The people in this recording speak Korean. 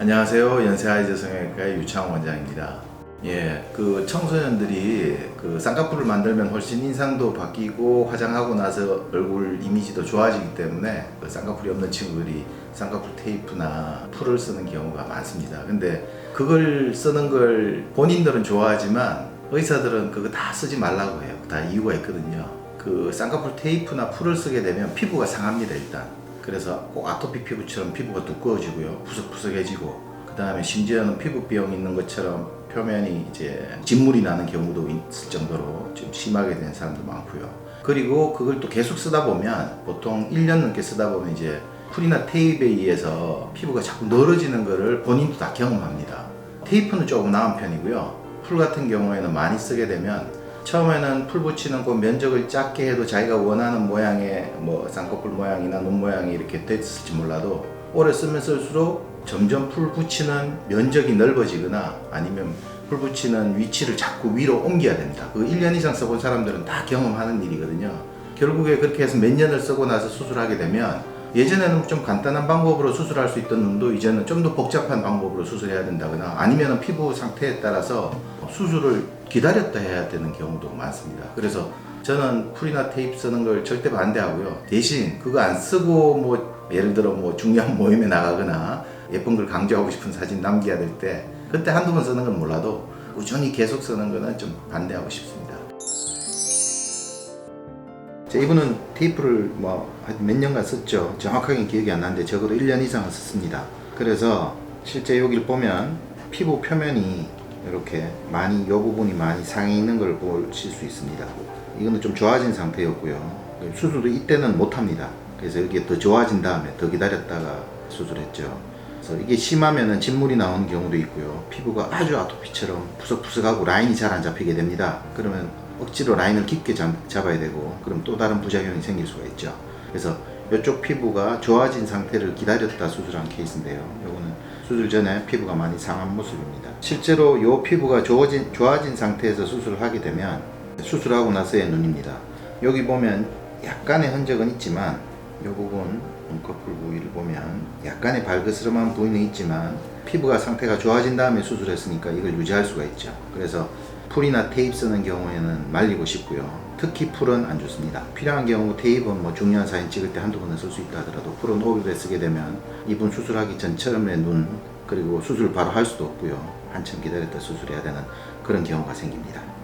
안녕하세요. 연세아이즈 성형외과의 유창 원장입니다. 예, 그 청소년들이 그 쌍꺼풀을 만들면 훨씬 인상도 바뀌고 화장하고 나서 얼굴 이미지도 좋아지기 때문에 그 쌍꺼풀이 없는 친구들이 쌍꺼풀 테이프나 풀을 쓰는 경우가 많습니다. 근데 그걸 쓰는 걸 본인들은 좋아하지만 의사들은 그거 다 쓰지 말라고 해요. 다 이유가 있거든요. 그 쌍꺼풀 테이프나 풀을 쓰게 되면 피부가 상합니다, 일단. 그래서 꼭 아토피 피부처럼 피부가 두꺼워지고요. 푸석푸석해지고 그 다음에 심지어는 피부병 있는 것처럼 표면이 이제 진물이 나는 경우도 있을 정도로 좀 심하게 된 사람도 많고요. 그리고 그걸 또 계속 쓰다 보면 보통 1년 넘게 쓰다 보면 이제 풀이나 테이프에 의해서 피부가 자꾸 늘어지는 거를 본인도 다 경험합니다. 테이프는 조금 나은 편이고요. 풀 같은 경우에는 많이 쓰게 되면 처음에는 풀 붙이는 그 면적을 작게 해도 자기가 원하는 모양의 뭐 쌍꺼풀 모양이나 눈 모양이 이렇게 됐을지 몰라도 오래 쓰면 쓸수록 점점 풀 붙이는 면적이 넓어지거나 아니면 풀 붙이는 위치를 자꾸 위로 옮겨야 됩니다. 그 1년 이상 써본 사람들은 다 경험하는 일이거든요. 결국에 그렇게 해서 몇 년을 쓰고 나서 수술하게 되면 예전에는 좀 간단한 방법으로 수술할 수 있던 눈도 이제는 좀 더 복잡한 방법으로 수술해야 된다거나 아니면 피부 상태에 따라서 수술을 기다렸다 해야 되는 경우도 많습니다. 그래서 저는 풀이나 테이프 쓰는 걸 절대 반대하고요. 대신 그거 안 쓰고 뭐 예를 들어 뭐 중요한 모임에 나가거나 예쁜 걸 강조하고 싶은 사진 남겨야 될 때 그때 한두 번 쓰는 건 몰라도 꾸준히 계속 쓰는 거는 좀 반대하고 싶습니다. 자, 이분은 테이프를 뭐 몇 년간 썼죠. 정확하게 기억이 안 나는데 적어도 1년 이상은 썼습니다. 그래서 실제 여기를 보면 피부 표면이 이렇게 많이 이 부분이 많이 상해 있는 걸 보실 수 있습니다. 이거는 좀 좋아진 상태였고요. 수술도 이때는 못 합니다. 그래서 이게 더 좋아진 다음에 더 기다렸다가 수술했죠. 그래서 이게 심하면은 진물이 나오는 경우도 있고요. 피부가 아주 아토피처럼 푸석푸석하고 라인이 잘 안 잡히게 됩니다. 그러면 억지로 라인을 깊게 잡, 잡아야 되고 그럼 또 다른 부작용이 생길 수가 있죠. 그래서 이쪽 피부가 좋아진 상태를 기다렸다 수술한 케이스인데요. 요거는 수술 전에 피부가 많이 상한 모습입니다. 실제로 이 피부가 좋아진, 좋아진 상태에서 수술을 하게 되면 수술하고 나서의 눈입니다. 여기 보면 약간의 흔적은 있지만 이 부분 눈꺼풀 부위를 보면 약간의 발그스름한 부위는 있지만 피부가 상태가 좋아진 다음에 수술했으니까 이걸 유지할 수가 있죠. 그래서 풀이나 테이프 쓰는 경우에는 말리고 싶고요. 특히 풀은 안 좋습니다. 필요한 경우 테이프는 뭐 중요한 사진 찍을 때 한두 번은 쓸 수 있다 하더라도 풀은 오래 쓰게 되면 이분 수술하기 전처럼의 눈 그리고 수술 바로 할 수도 없고요. 한참 기다렸다 수술해야 되는 그런 경우가 생깁니다.